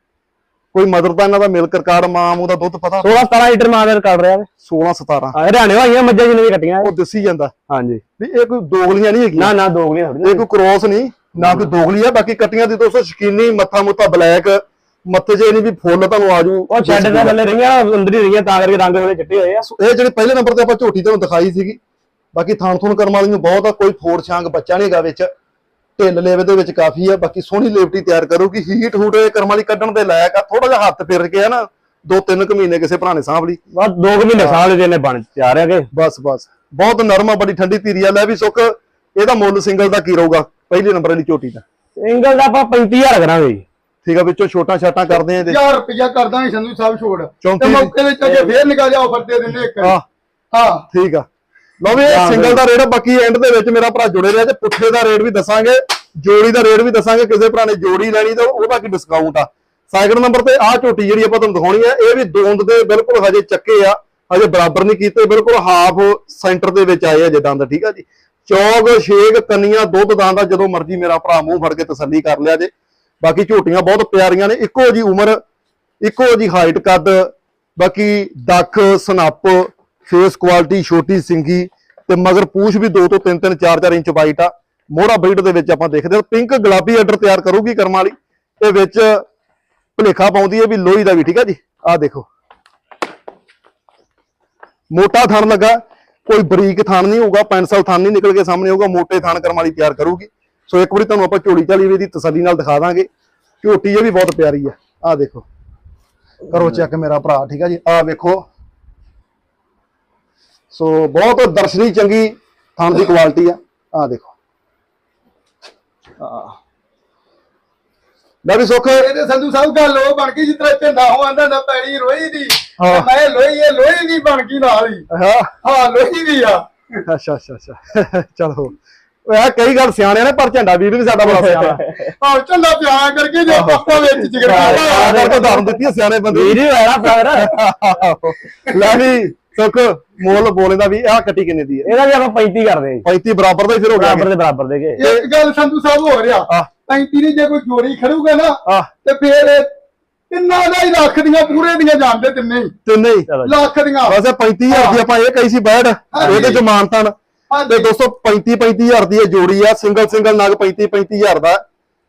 A: ਕੋਈ ਮਦਰ ਦਾ ਇਹਨਾਂ ਦਾ ਮਿਲਕ ਰਿਕਾਰਡ ਮਾਂ ਮੂੰਹ ਦਾ ਦੁੱਧ ਪਤਾ?
B: 16 17 ਲੀਟਰ ਮਾਦਰ ਕਰ ਰਿਹਾ ਵੇ।
A: 16 17
B: ਆ, ਹਰਿਆਣੇ ਵਾਲੀਆਂ ਮੱਝਾਂ ਜਿੰਨੇ ਵੀ ਕੱਟੀਆਂ।
A: ਉਹ ਦੱਸੀ ਜਾਂਦਾ।
B: ਹਾਂਜੀ।
A: ਵੀ ਇਹ ਕੋਈ ਦੋਗਲੀਆਂ ਨਹੀਂ ਹੈਗੀਆਂ।
B: ਨਾ ਨਾ ਦੋਗਲੀਆਂ
A: ਇਹ ਕੋਈ ਕ੍ਰੋਸ ਨਹੀਂ ਨਾ ਕੋਈ ਦੋਗਲੀ ਆ ਬਾਕੀ ਕੱਟੀਆਂ ਦੀ ਦੋਸਤੋ ਸ਼ਕੀਨੀ ਮੱਥਾ ਮੁੱਥਾ ਬਲੈਕ ਮੱਥੇ ਜੇ ਨਹੀਂ ਵੀ ਫੁੱਲ ਤੁਹਾਨੂੰ ਆਜੂ
B: ਉਹ ਛੱਡ ਦੇ ਥੱਲੇ ਰਹੀਆਂ ਅੰਦਰ ਹੀ ਰਹੀਆਂ ਤਾਂ ਕਰਕੇ ਰੰਗ ਉਹਦੇ ਚਿੱਟੇ ਹੋਏ ਆ।
A: ਇਹ ਜਿਹੜੇ ਪਹਿਲੇ ਨੰਬਰ ਤੇ ਆਪਾਂ ਝੋਟੀ ਤੁਹਾਨੂੰ ਦਿਖਾਈ ਸੀਗੀ ਬਾਕੀ ਥਾਣ ਥੂਣ ਕਰਮ ਵਾਲੀ ਨੂੰ ਬਹੁਤ ਆ ਕੋਈ ਫੋੜ ਛਾਂਗ ਬੱਚਾ ਨਹੀਂ ਹੈਗਾ ਵਿੱਚ। ਢਿੱਲ ਲੇਵੇ ਦੇ ਵਿੱਚ ਕਾਫੀ ਆ ਬਾਕੀ ਸੋਹਣੀ ਲੇਵਟੀ ਤਿਆਰ ਕਰੂਗੀ। ਹੀਟ ਹੂਟ ਇਹ ਕਰਮ ਵਾਲੀ ਕੱਢਣ ਦੇ ਲਾਇਕ ਆ ਥੋੜਾ ਜਿਹਾ ਹੱਥ ਫਿਰ ਕੇ ਆ ਨਾ ਦੋ ਤਿੰਨ ਕੁ ਮਹੀਨੇ ਕਿਸੇ ਭਰਾ ਨੇ ਸਾਂਭ ਲਈ।
B: ਬਸ 2 ਮਹੀਨੇ ਸਾਲ ਦੇ ਨੇ ਬਣ ਤਿਆਰ ਹੈਗੇ
A: ਬਸ ਬਸ। ਬਹੁਤ ਨਰਮ ਆ ਬੜੀ ਠੰਡੀ ਧੀਰੀ ਆ ਲੈ ਵੀ ਸੁੱਕ। ਇਹਦਾ ਮੁੱਲ ਸਿੰਗਲ ਦਾ ਕੀ ਰਹੂਗਾ ਪਹਿਲੇ ਨੰਬਰ ਵਾਲੀ ਝੋਟੀ ਦਾ?
B: ਸਿੰਗਲ ਦਾ ਆਪਾਂ 35000 ਕਰਾਂਗੇ ਜੀ।
A: ਠੀਕ ਆ ਵਿੱਚੋਂ ਛੋਟਾ ਛਾਟਾਂ ਕਰਦੇ ਆ ਇਹਦੇ
C: 1000 ਰੁਪਇਆ ਕਰਦਾ ਹਾਂ ਸੰਧੂ ਸਾਹਿਬ ਛੋੜ।
A: ਚੌਂਤੀ
C: ਤੇ ਮੌਕੇ ਦੇ ਚੱਕੇ ਫੇਰ ਨਿਕਲ ਜਾ ਆਫਰ ਦੇ ਦਿੰਦੇ ਇੱਕ
A: ਆ
C: ਹਾਂ।
A: ਠੀਕ ਆ। ਲਓ ਵੀ ਇਹ ਸਿੰਗਲ ਦਾ ਰੇਟ ਆ, ਬਾਕੀ ਐਂਡ ਦੇ ਵਿੱਚ ਮੇਰਾ ਭਰਾ ਜੁੜੇ ਰਿਹਾ ਤੇ ਪੁੱਠੇ ਦਾ ਰੇਟ ਵੀ ਦੱਸਾਂਗੇ ਜੋੜੀ ਦਾ ਰੇਟ ਵੀ ਦੱਸਾਂਗੇ ਕਿਸੇ ਭਰਾ ਨੇ ਜੋੜੀ ਲੈਣੀ ਤਾਂ ਉਹਦਾ ਕੀ ਡਿਸਕਾਊਂਟ ਆ। ਸੈਕਿੰਡ ਨੰਬਰ ਤੇ ਆਹ ਝੋਟੀ ਜਿਹੜੀ ਆਪਾਂ ਤੁਹਾਨੂੰ ਦਿਖਾਉਣੀ ਆ ਇਹ ਵੀ ਦੋਂਦ ਦੇ ਬਿਲਕੁਲ ਹਜੇ ਚੱਕੇ ਆ ਹਜੇ ਬਰਾਬਰ ਨਹੀਂ ਕੀਤੇ ਬਿਲਕੁਲ ਹਾਫ ਸੈਂਟਰ ਦੇ ਵਿੱਚ ਆਏ ਆ ਜੇ ਦੰਦ ਠੀਕ ਆ ਜੀ। ਚੌਗ ਛੇਕ ਕੰਨੀਆਂ ਦੁੱਧ ਦੰਦ ਦਾ ਜਦੋਂ ਮਰਜ਼ੀ ਮੇਰਾ ਭਰਾ ਮੂੰਹ ਫੜ ਕੇ ਤਸੱਲੀ ਕਰ ਲਿਆ ਜੇ। ਬਾਕੀ ਝੋਟੀਆਂ ਬਹੁਤ ਪਿਆਰੀਆਂ ਨੇ, ਇੱਕੋ ਜੀ ਉਮਰ, ਇੱਕੋ ਜੀ ਹਾਈਟ ਕੱਦ, ਬਾਕੀ ਦੱਖ, ਸਨੱਪ ਫੇਸ ਕੁਆਲਿਟੀ ਛੋਟੀ ਸਿੰਗੀ ਤੇ ਮਗਰ ਪੂਛ ਵੀ 2 ਤੋਂ 3 3 4 4 ਇੰਚ ਵਾਈਟ ਆ। ਮੋਹਰਾ ਬਰੀਡ ਦੇ ਵਿੱਚ ਆਪਾਂ ਦੇਖਦੇ ਹਾਂ। ਪਿੰਕ ਗੁਲਾਬੀ ਆਰਡਰ ਤਿਆਰ ਕਰੂਗੀ ਕਰਮ ਵਾਲੀ ਇਹ ਵਿੱਚ ਭੁਲੇਖਾ ਪਾਉਂਦੀ ਹੈ ਵੀ ਲੋਹੀ ਦਾ ਵੀ, ਠੀਕ ਆ ਜੀ? ਆਹ ਦੇਖੋ। ਮੋਟਾ ਥਣ ਲੱਗਾ, ਕੋਈ ਬਰੀਕ ਥਣ ਨਹੀਂ ਹੋਊਗਾ ਪੈਨਸਲ ਥਣ ਨਹੀਂ ਨਿਕਲ ਕੇ ਸਾਹਮਣੇ ਆਊਗਾ ਮੋਟੇ ਥਣ ਕਰਮ ਵਾਲੀ ਤਿਆਰ ਕਰੂਗੀ। ਸੋ ਇੱਕ ਵਾਰੀ ਤੁਹਾਨੂੰ ਆਪਾਂ ਝੋਲੀ ਝਾਲੀ ਵੀ ਦੀ ਤਸੱਲੀ ਨਾਲ ਦਿਖਾ ਦਾਂਗੇ। ਝੋਟੀ ਇਹ ਵੀ ਬਹੁਤ ਪਿਆਰੀ ਆ। ਆਹ ਦੇਖੋ। ਕਰੋ ਚੈੱਕ ਮੇਰਾ ਭਰਾ ਠੀਕ ਆ ਜੀ? ਆਹ ਵੇਖੋ। ਸੋ ਬਹੁਤ ਦਰਸ਼ਨੀ ਚੰਗੀ ਥਣ ਦੀ ਕੁਆਲਿਟੀ ਆ। ਆਹ ਦੇਖੋ। ਆਹ। ਲੈ ਵੀ ਸੁੱਖ।
C: ਇਹਦੇ ਸੰਧੂ ਸਾਹਿਬ ਗੱਲ ਉਹ ਬਣ ਗਈ ਤਰ੍ਹਾਂ ਝੰਡਾ ਹੋ ਆਂਦਾ ਨਾ ਪੈਣੀ ਰੋਈ ਦੀ। ਮੈਂ ਲੋਈ ਇਹ ਲੋਈ ਦੀ ਬਣ ਗਈ ਨਾਲ ਹੀ।
A: ਹਾਂ।
C: ਹਾਂ ਲੋਈ ਦੀ ਆ।
A: ਅੱਛਾ ਅੱਛਾ ਅੱਛਾ। ਚਲੋ। ਆ ਕਈ ਗੱਲ ਸਿਆਣੇ ਨੇ ਪਰ ਝੰਡਾ ਵੀਰ ਵੀ ਸਾਡਾ ਬੜਾ ਸਿਆਣਾ।
C: ਹਾਂ ਝੰਡਾ ਪਿਆ ਕਰਕੇ ਜੇ ਪਾਪਾ ਵਿੱਚ ਜਿਗਰ
A: ਆ
C: ਪਾਪਾ
A: ਕਰਕੇ ਉਦਾਹਰਨ ਦਿੱਤੀ ਆ ਸਿਆਣੇ ਬੰਦੇ
B: ਵੀਰ ਹੋਇਆ ਫਿਰ
A: ਲੈ ਵੀ ਸੁੱਖ ਮੁੱਲ ਬੋਲੇ ਦਾ ਵੀ ਆਹ ਕੱਟੀ ਕਿੰਨੇ ਦੀ ਹੈ
B: ਇਹਦਾ ਵੀ ਆਪਾਂ 35 ਕਰਦੇ ਹਾਂ।
A: 35 ਬਰਾਬਰ ਦਾ ਹੀ ਫਿਰ ਹੋ ਗਿਆ।
B: ਬਰਾਬਰ ਦੇ ਬਰਾਬਰ ਦੇ ਕੇ।
C: ਇੱਕ ਗੱਲ ਸੰਧੂ ਸਾਹਿਬ ਹੋ ਰਿਹਾ
A: ਆਹ।
C: 35 ਦੀ ਜੇ ਕੋਈ ਜੋੜੀ ਖੜੂਗਾ ਨਾ
A: ਆਹ
C: ਤੇ ਫੇਰ ਇਹ ਤਿੰਨਾਂ ਦਾ ਹੀ ਲੱਖ ਦੀਆਂ ਪੂਰੇ ਦੀਆਂ ਜਾਣਦੇ ਤਿੰਨੇ ਹੀ।
A: ਤਿੰਨੇ ਹੀ।
C: ਲੱਖ ਦੀਆਂ।
A: ਵੈਸੇ 35000 ਦੀ ਆਪਾਂ ਇਹ ਕਹੀ ਸੀ ਬੈਡ ਇਹਦੇ ਚ ਮਾਨਤਨ। ਤੇ ਦੋਸਤੋ 35 35000 ਦੀ ਇਹ ਜੋੜੀ ਆ ਸਿੰਗਲ ਸਿੰਗਲ ਨਗ 35 35000 ਦਾ।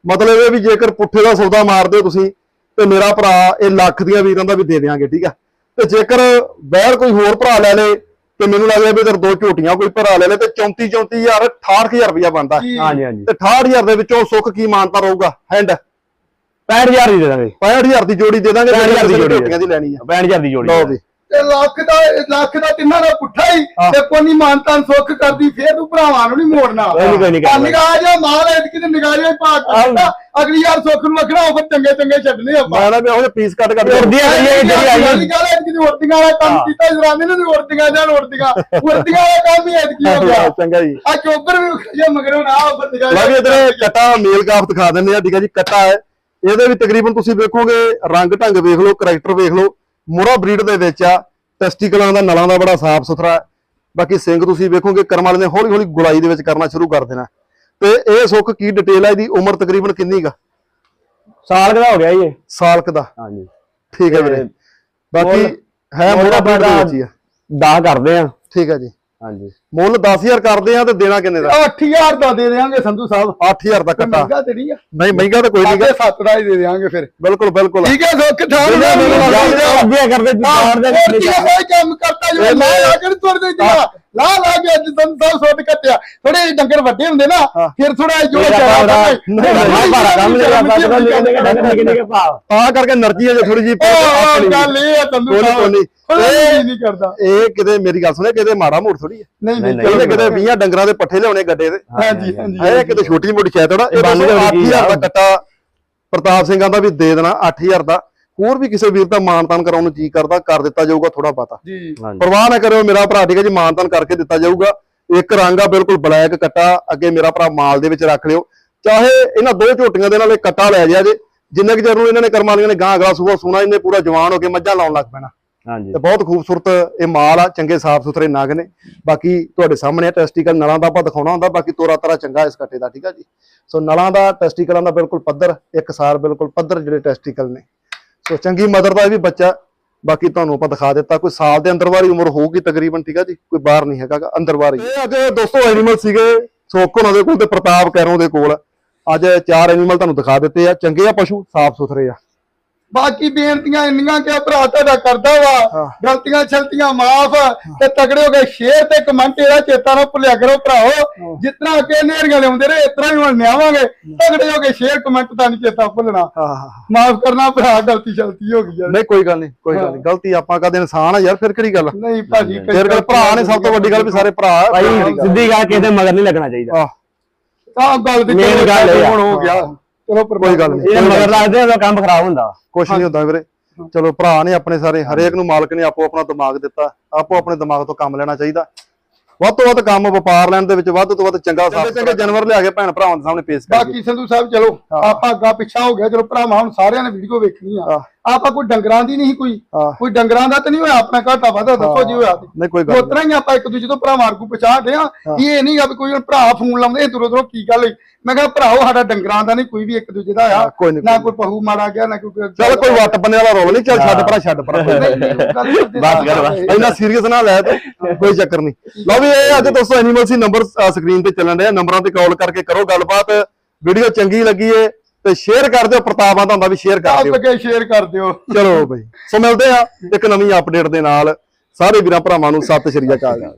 A: ਮਤਲਬ ਇਹ ਵੀ ਜੇਕਰ ਪੁੱਠੇ ਦਾ ਸੌਦਾ ਮਾਰਦੇ ਹੋ ਤੁਸੀਂ ਤੇ ਮੇਰਾ ਭਰਾ ਇਹ ਲੱਖ ਦੀਆਂ ਵੀਰਾਂ ਦਾ ਵੀ ਦੇ ਦੇਾਂਗੇ ਠੀਕ ਆ? ਤੇ ਜੇਕਰ ਬਹਿਰ ਕੋਈ ਹੋਰ ਭਰਾ ਲੈ ਲੇ ਤੇ ਮੈਨੂੰ ਲੱਗਦਾ ਵੀ ਇਧਰ ਦੋ ਝੋਟੀਆਂ ਕੋਈ ਭਰਾ ਲੈ ਲੇ ਤੇ 34 34000 68000 ਰੁਪਇਆ ਬਣਦਾ।
C: ਜੀ।
B: ਹਾਂਜੀ। ਹਾਂਜੀ।
A: ਤੇ 68000 ਦੇ ਵਿੱਚੋਂ ਸੁੱਖ ਕੀ ਮਾਨਤਾ ਰਹੂਗਾ? ਹੈਂਡ
B: 65000 ਦੀ ਦੇ ਦਾਂਗੇ।
A: 65000 ਦੀ ਜੋੜੀ ਦੇ ਦਾਂਗੇ
B: 65,000 ਦੀ ਜੋੜੀ
A: ਝੋਟੀਆਂ ਦੀ ਲੈਣੀ ਆ।
B: 65000 ਦੀ ਜੋੜੀ
A: ਲਓ ਵੀ
C: ਤੇ ਲੱਖ ਦਾ ਲੱਖ ਦਾ ਤਿੰਨਾਂ ਦਾ ਪੁੱਠਾ ਹੀ। ਤੇ ਕੋਈ ਮਾਨਤਾਨ ਸੁੱਖ ਕਰਦੀ ਫੇਰ ਤੂੰ ਭਰਾਵਾਂ ਨੂੰ ਨਹੀਂ ਮੋੜਨਾ। ਨਿਗਾਹ ਜਾ ਮਾਲ ਐਤਕੀ ਤੇ ਨਿਗਾਹ ਜਾ ਪਾ ਕੇ ਅਗਲੀ ਯਾਰ ਸੁੱਖ ਨੂੰ ਰੱਖਣਾ ਉਹ ਚੰਗੇ ਚੰਗੇ ਛੱਡਨੇ ਆਪਾਂ।
A: ਮੈਂ ਨਾ ਉਹ ਪੀਸ ਕੱਟ ਕੱਟ
B: ਉੜਦੀਆਂ ਆਈਆਂ ਜਿਹੜੀ ਆਈਆਂ।
C: ਅਗਲੀ ਗੱਲ ਐਤਕੀ ਦੀ ਉੜਦੀਆਂ ਵਾਲਾ ਕੰਮ। ਕੀਤਾ ਜਰਾਨੇ ਨੇ ਉੜਦੀਆਂ ਜਾਂ ਉੜਦੀਆਂ ਉੜਦੀਆਂ ਵਾਲਾ ਕੰਮ ਹੀ ਐਤਕੀ ਹੋ ਗਿਆ।
A: ਚੰਗਾ ਜੀ।
C: ਆ ਚੋਬਰ ਵੀ ਜੇ ਮਗਰੋਂ ਨਾ ਉਹ ਨਿਗਾਹ
A: ਲਓ ਵੀ ਇਧਰ ਕਟਾ ਮੇਲ ਕਾਫ ਦਿਖਾ ਦਿੰਦੇ ਆ ਠੀਕ ਹੈ ਜੀ ਕਟਾ ਹੈ। ਇਹਦੇ ਵੀ ਤਕਰੀਬਨ ਤੁਸੀਂ ਵੇਖੋਗੇ ਰੰਗ ਢੰਗ ਵੇਖ ਲਓ ਕਰੈਕਟਰ ਵੇਖ ਲਓ। ਮੋਰਾ ਬਰੀਡ ਦੇ ਵਿੱਚ ਆ ਟੈਸਟੀਕਲਾਂ ਦਾ ਨਲਾਂ ਦਾ ਬੜਾ ਸਾਫ਼ ਸੁਥਰਾ। ਬਾਕੀ ਸਿੰਘ ਤੁਸੀਂ ਵੇਖੋਗੇ ਕਰਮ ਵਾਲੇ ਨੇ ਹੌਲੀ ਹੌਲੀ ਗੁਲਾਈ ਦੇ ਵਿੱਚ ਕਰਨਾ ਸ਼ੁਰੂ ਕਰ ਦੇਣਾ। ਤੇ ਇਹ ਸੁੱਖ ਕੀ ਡਿਟੇਲ ਹੈ ਇਹਦੀ ਉਮਰ ਤਕਰੀਬਨ ਕਿੰਨੀ ਗਾ
B: ਸਾਲ ਦਾ ਹੋ ਗਿਆ ਜੀ ਇਹ।
A: ਸਾਲ ਕੁ ਦਾ।
B: ਹਾਂਜੀ।
A: ਠੀਕ ਹੈ ਵੀਰੇ। ਬਾਕੀ ਹੈ ਮੋਰਾ ਬਰੀਡ ਦੇ ਵਿੱਚ ਹੀ ਆ।
B: 10 ਕਰਦੇ ਆ
A: ਠੀਕ ਹੈ ਜੀ।
B: ਹਾਂਜੀ
A: ਮੁੱਲ 10000 ਕਰਦੇ ਆ ਤੇ ਦੇਣਾ ਕਿੰਨੇ ਦਾ
C: 8000 ਦਾ ਦੇ ਦੇਵਾਂਗੇ ਸੰਧੂ ਸਾਹਿਬ
A: 8000 ਦਾ ਕੱਟਾ
C: ਨਹੀਂ
A: ਮਹਿੰਗਾ ਤਾਂ ਕੋਈ ਨਹੀਂ
C: ਗਾ 7 ਦਾ ਹੀ ਦੇ ਦੇਵਾਂਗੇ ਫਿਰ
A: ਬਿਲਕੁਲ ਬਿਲਕੁਲ
C: ਠੀਕ ਹੈ ਸੁੱਖ ਠਾਣ
B: ਅੱਗੇ ਕਰਦੇ
C: ਦੁਕਾਨ
B: ਦੇ
C: ਵਿੱਚ ਕੋਈ ਕੰਮ ਕਰਤਾ ਜਿਵੇਂ ਮੈਂ ਆ ਕੇ ਤੁਰਦੇ ਜਾ ਲਾ ਲਾ ਕੇ ਅੱਜ ਸੰਧੂ ਸਾਹਿਬ ਸੁੱਟ ਕੱਟਿਆ ਥੋੜੇ ਡੰਗਰ ਵੱਡੇ ਹੁੰਦੇ ਨਾ ਫਿਰ ਥੋੜਾ ਜੋ
B: ਚੜਾ
A: ਆ ਕਰਕੇ એનર્ਜੀ ਹੈ ਥੋੜੀ ਜੀ
C: ਗੱਲ ਇਹ ਆ
A: ਸੰਧੂ ਸਾਹਿਬ
C: ਇਹ ਨਹੀਂ ਕਰਦਾ।
A: ਇਹ ਕਿਤੇ ਮੇਰੀ ਗੱਲ ਸੁਣੇ ਕਿਤੇ ਮਾੜਾ ਮੋੜ ਥੋੜੀ ਹੈ
C: ਨਹੀਂ
B: ਨਹੀਂ,
C: ਨਹੀਂ
A: ਕਿਤੇ ਕਿਤੇ 20 ਡੰਗਰਾਂ ਦੇ ਪੱਠੇ ਲਿਆਉਣੇ ਗੱਡੇ ਤੇ
C: ਹਾਂਜੀ ਹਾਂਜੀ
A: ਇਹ ਕਿਤੇ ਛੋਟੀ ਮੋਟੀ ਸ਼ਾਇਦ ਥੋੜਾ ਇਹ
B: ਬੰਦ
A: ਬੰਦ
B: ਹੋ ਗਈ
A: 8000 ਦਾ। ਕੱਟਾ ਪ੍ਰਤਾਪ ਸਿੰਘਾਂ ਦਾ ਵੀ ਦੇ ਦੇਣਾ 8000 ਦਾ। ਹੋਰ ਵੀ ਕਿਸੇ ਵੀਰ ਦਾ ਮਾਨਤਾਨ ਕਰਾਉਣ ਨੂੰ ਜੀ ਕਰਦਾ ਕਰ ਦਿੱਤਾ ਜਾਊਗਾ ਥੋੜਾ ਬਾਤਾ
C: ਜੀ।
A: ਪਰਵਾਹ ਨਾ ਕਰਿਓ ਮੇਰਾ ਭਰਾ ਠੀਕ ਹੈ ਜੀ ਮਾਨਤਾਨ ਕਰਕੇ ਦਿੱਤਾ ਜਾਊਗਾ। ਇੱਕ ਰੰਗ ਆ ਬਿਲਕੁਲ ਬਲੈਕ ਕੱਟਾ ਅੱਗੇ ਮੇਰਾ ਭਰਾ ਮਾਲ ਦੇ ਵਿੱਚ ਰੱਖ ਲਿਓ। ਚਾਹੇ ਇਹਨਾਂ ਦੋ ਝੋਟੀਆਂ ਦੇ ਨਾਲ ਇਹ ਕੱਟਾ ਲੈ ਜਾ ਜੇ ਜਿੰਨੇ ਕੁ ਚਿਰ ਨੂੰ ਇਹਨਾਂ ਨੇ ਕਰਮਾਂ ਵਾਲੀਆਂ ਨੇ ਗਾਂ ਅਗਲਾ ਸੂਆ ਸੋਣਾ ਇਹਨੇ ਪੂਰਾ ਜਵਾਨ ਹੋ ਕੇ ਮੱਝਾਂ ਲਾਉਣ ਲੱਗ ਪੈਣਾ।
B: ਹਾਂਜੀ।
A: ਤੇ ਬਹੁਤ ਖੂਬਸੂਰਤ ਇਹ ਮਾਲ ਆ ਚੰਗੇ ਸਾਫ਼ ਸੁਥਰੇ ਨਗ ਨੇ। ਬਾਕੀ ਤੁਹਾਡੇ ਸਾਹਮਣੇ ਆ ਟੈਸਟੀਕਲ ਨਲਾਂ ਦਾ ਆਪਾਂ ਦਿਖਾਉਣਾ ਹੁੰਦਾ ਬਾਕੀ ਤੋਰਾ ਤਰਾ ਚੰਗਾ ਇਸ ਕੱਟੇ ਦਾ ਠੀਕ ਆ ਜੀ? ਸੋ ਨਲਾਂ ਦਾ ਟੈਸਟੀਕਲਾਂ ਦਾ ਬਿਲਕੁਲ ਪੱਧਰ ਇੱਕ ਸਾਰ ਬਿਲਕੁਲ ਪੱਧਰ ਜਿਹੜੇ ਟੈਸਟੀਕਲ ਨੇ। ਸੋ ਚੰਗੀ ਮਦਰ ਦਾ ਇਹ ਵੀ ਬੱਚਾ ਬਾਕੀ ਤੁਹਾਨੂੰ ਆਪਾਂ ਦਿਖਾ ਦਿੱਤਾ ਕੋਈ ਸਾਲ ਦੇ ਅੰਦਰ ਵਾਲੀ ਉਮਰ ਹੋਊਗੀ ਤਕਰੀਬਨ ਠੀਕ ਆ ਜੀ? ਕੋਈ ਬਾਹਰ ਨਹੀਂ ਹੈਗਾ ਗਾ, ਅੰਦਰ ਬਾਹਰ ਹੀ ਇਹ ਅੱਜ ਦੋਸਤੋ ਐਨੀਮਲ ਸੀਗੇ ਸੋਕ ਉਹਨਾਂ ਦੇ ਕੋਲ ਤੇ ਪ੍ਰਤਾਪ ਕੈਰੋਂ ਦੇ ਕੋਲ। ਅੱਜ ਚਾਰ ਐਨੀਮਲ ਤੁਹਾਨੂੰ ਦਿਖਾ ਦਿੱਤੇ ਆ ਚੰਗੇ ਆ ਪਸ਼ੂ ਸਾਫ਼ ਸੁਥਰੇ ਆ।
C: ਬਾਕੀ ਬੇਨਤੀਆਂ ਇੰਨੀਆਂ ਕਿ ਭਰਾ ਤੁਹਾਡਾ ਕਰਦਾ ਵਾ। ਗਲਤੀਆਂ ਛਲਤੀਆਂ ਮਾਫ ਤੇ ਤਗੜੇ ਹੋ ਗਏ ਸ਼ੇਅਰ ਤੇ ਕਮੈਂਟ ਇਹਦਾ ਚੇਤਾ ਨਾ ਭੁੱਲਿਆ ਕਰੋ ਭਰਾਓ। ਜਿਤਨਾ ਕਿ ਨੇਰੀਆਂ ਲਿਆਉਂਦੇ ਰਹੇ ਇਤਨਾ ਹੀ ਹੁਣ ਨਿਆਵਾਂਗੇ। ਤਗੜੇ ਹੋ ਕੇ ਸ਼ੇਅਰ ਕਮੈਂਟ ਤਾਂ ਨਹੀਂ ਚੇਤਾ ਭੁੱਲਣਾ। ਮਾਫ ਕਰਨਾ ਭਰਾ ਗਲਤੀ ਸ਼ਲਤੀ ਹੋ ਗਈ ਯਾਰ
A: ਨਹੀਂ ਕੋਈ ਗੱਲ ਨਹੀਂ ਕੋਈ ਗੱਲ ਨਹੀਂ। ਗਲਤੀ ਆਪਾਂ ਕਦੇ ਇਨਸਾਨ ਆ ਯਾਰ ਫਿਰ ਕਿਹੜੀ ਗੱਲ?
C: ਨਹੀਂ ਭਾਜੀ
A: ਫਿਰ ਗੱਲ ਭਰਾ ਨੇ ਸਭ ਤੋਂ ਵੱਡੀ ਗੱਲ ਵੀ ਸਾਰੇ ਭਰਾ
B: ਸਿੱਧੀ ਗੱਲ ਕਿਸੇ ਦੇ ਮਗਰ ਨਹੀਂ ਲੱਗਣਾ ਚਾਹੀਦਾ।
A: ਆਹ,
C: ਤਾਂ ਗੱਲ
B: ਆ।
C: ਹੁਣ ਹੋ ਗਿਆ। ਚਲੋ
A: ਕੋਈ ਗੱਲ ਨਹੀਂ।
B: ਇਹ ਮਗਰ ਲੱਗਦੇ ਉਹਦਾ ਕੰਮ ਖਰਾਬ ਹੁੰਦਾ।
A: ਕੁਛ ਨਹੀਂ ਹੁੰਦਾ ਵੀਰੇ। ਚਲੋ ਭਰਾ ਨੇ ਆਪਣੇ ਸਾਰੇ ਹਰੇਕ ਨੂੰ ਮਾਲਕ ਨੇ ਆਪੋ ਆਪਣਾ ਦਿਮਾਗ ਦਿੱਤਾ। ਆਪੋ ਆਪਣੇ ਦਿਮਾਗ ਤੋਂ ਕੰਮ ਲੈਣਾ ਚਾਹੀਦਾ। ਵੱਧ ਤੋਂ ਵੱਧ ਕੰਮ ਵਪਾਰ ਲੈਣ ਦੇ ਵਿੱਚ ਵੱਧ ਤੋਂ ਵੱਧ ਚੰਗਾ ਚੰਗੇ ਚੰਗੇ ਜਾਨਵਰ ਲਿਆ ਕੇ ਭੈਣ ਭਰਾਵਾਂ ਦੇ ਸਾਹਮਣੇ ਪੇਸ਼ ਕਰੀਏ
C: ਬਾਕੀ ਸੰਧੂ ਸਾਹਿਬ ਚਲੋ ਆਪਾਂ ਅੱਗਾ ਪਿੱਛਾ ਹੋ ਗਿਆ ਚਲੋ ਭਰਾਵਾਂ ਹੁਣ ਸਾਰਿਆਂ ਨੇ ਵੀਡੀਓ ਵੇਖਣੀ ਆ। ਆਪਾਂ ਕੋਈ ਡੰਗਰਾਂ ਦੀ ਨਹੀਂ ਕੋਈ।
A: ਹਾਂ।
C: ਕੋਈ ਡੰਗਰਾਂ ਦਾ ਤਾਂ ਨਹੀਂ ਹੋਇਆ ਆਪਣਾ ਘਾਟਾ ਵਾਧਾ ਦੱਸੋ ਜੀ ਹੋਇਆ ਤੇ।
A: ਨਹੀਂ ਕੋਈ ਗੱਲ
C: ਉਤਰਾ ਹੀ ਆਪਾਂ ਇੱਕ ਦੂਜੇ ਤੋਂ ਭਰਾ ਮਾਰਗੂ ਪਛਾਣਦੇ ਆ ਇਹ ਨਹੀਂ ਆ ਵੀ ਕੋਈ ਭਰਾ ਫੋਨ ਲਾਉਂਦੇ ਦੂਰੋਂ ਦੂਰੋਂ ਕੀ ਗੱਲ ਹੋਈ? ਮੈਂ ਕਿਹਾ ਭਰਾਓ ਸਾਡਾ ਡੰਗਰਾਂ ਦਾ ਨਹੀਂ ਕੋਈ ਵੀ ਇੱਕ ਦੂਜੇ ਦਾ ਆ।
A: ਕੋਈ ਨੀ,
C: ਨਾ
A: ਕੋਈ
C: ਪਹੂ ਮਾੜਾ ਗਿਆ ਨਾ ਕੋਈ
A: ਚੱਲ ਕੋਈ ਵੱਟ ਬੰਨੇ ਵਾਲਾ ਰੋਲ ਨਹੀਂ ਚੱਲ ਛੱਡ ਪਰਾਂ ਛੱਡ ਪਰਾਂ ਕੋਈ
C: ਨਹੀਂ, ਨਹੀਂ, ਉਹ ਗੱਲ ਕਰਦੇ
B: ਬਸ ਕਰ, ਬਸ।
A: ਇੰਨਾ ਸੀਰੀਅਸ ਨਾ ਲੈ ਤੇ ਕੋਈ ਚੱਕਰ ਨਹੀਂ। ਲਓ ਵੀ ਇਹ ਅੱਜ ਦੋਸਤੋ ਐਨੀਮਲ ਸੀ ਨੰਬਰ ਸਕਰੀਨ ਤੇ ਚੱਲਣ ਡਿਆ। ਨੰਬਰਾਂ ਤੇ ਕਾਲ ਕਰਕੇ ਕਰੋ ਗੱਲਬਾਤ। ਵੀਡੀਓ ਚੰਗੀ ਲੱਗੀ ਏ। ਤੇ ਸ਼ੇਅਰ ਕਰ ਦਿਓ ਪ੍ਰਤਾਪਾਂ ਦਾ ਹੁੰਦਾ ਵੀ ਸ਼ੇਅਰ ਕਰ ਦਿਓ।
C: ਅੱਗੇ ਸ਼ੇਅਰ ਕਰ ਦਿਓ।
A: ਚਲੋ ਬਈ। ਸੋ ਮਿਲਦੇ ਆ ਇੱਕ ਨਵੀਂ ਅਪਡੇਟ ਦੇ ਨਾਲ। ਸਾਰੇ ਵੀਰਾਂ ਭਰਾਵਾਂ ਨੂੰ ਸਤਿ ਸ਼੍ਰੀ ਅਕਾਲ।